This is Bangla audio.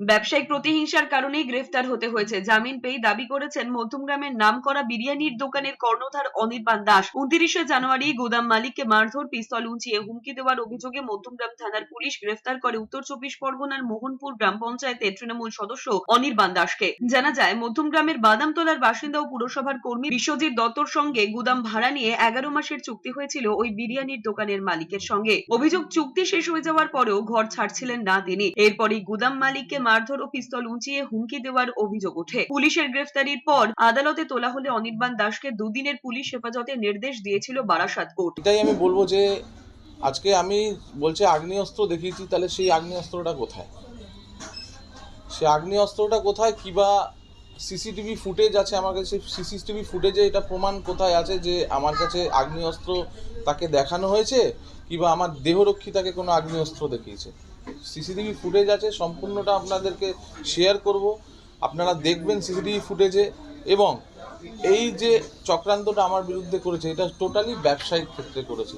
ব্যবসায়িক প্রতিহিংসার কারণে গ্রেফতার হতে হয়েছে। জামিন পেয়ে দাবি করেছেন মধ্যমগ্রামের নাম করা বিরিয়ানির দোকানের কর্ণধার অনির্বাণ দাস। উনত্রিশে জানুয়ারি গোদাম মালিককে মারধর, পিস্তল উঁচিয়ে হুমকি দেওয়ার অভিযোগে মধ্যমগ্রাম থানার পুলিশ গ্রেফতার করে উত্তর চব্বিশ পরগনার মোহনপুর গ্রাম পঞ্চায়েতের তৃণমূল সদস্য অনির্বাণ দাসকে। জানা যায়, মধ্যমগ্রামের বাদামতলার বাসিন্দা ও পুরসভার কর্মী বিশ্বজিৎ দত্তর সঙ্গে গুদাম ভাড়া নিয়ে এগারো মাসের চুক্তি হয়েছিল ওই বিরিয়ানির দোকানের মালিকের সঙ্গে। অভিযোগ চুক্তি শেষ হয়ে যাওয়ার পরেও ঘর ছাড়ছিলেন না তিনি। এরপরই গুদাম মালিককে মারধর ও পিস্তল উঁচিয়ে হুমকি দেওয়ার অভিযোগ ওঠে। পুলিশের গ্রেফতারির পর আদালতে তোলা হলে অনির্বাণ দাসকে দুদিনের পুলিশ হেফাজতে নির্দেশ দিয়েছিল বারাসাত কোর্ট। এটাই আমি বলব যে আজকে আমি বলছে আগ্নেয়াস্ত্র দেখিয়েছি, তাহলে সেই আগ্নেয়াস্ত্রটা কোথায়? সে আগ্নেয়াস্ত্রটা কোথায়? কিবা সিসিটিভি ফুটেজ আছে আমার কাছে? সিসিটিভি ফুটেজে এটা প্রমাণ কোথায় আছে যে আমার কাছে আগ্নেয়াস্ত্র তাকে দেখানো হয়েছে কিবা আমার দেহরক্ষী তাকে কোনো আগ্নেয়াস্ত্র দেখিয়েছে? সিসিটিভি ফুটেজ আছে, সম্পূর্ণটা আপনাদেরকে শেয়ার করব। আপনারা দেখবেন সিসিটিভি ফুটেজে এবং এই যে চক্রান্তটা আমার বিরুদ্ধে করেছে, এটা টোটালি ব্যবসায়িক ক্ষেত্রে করেছে।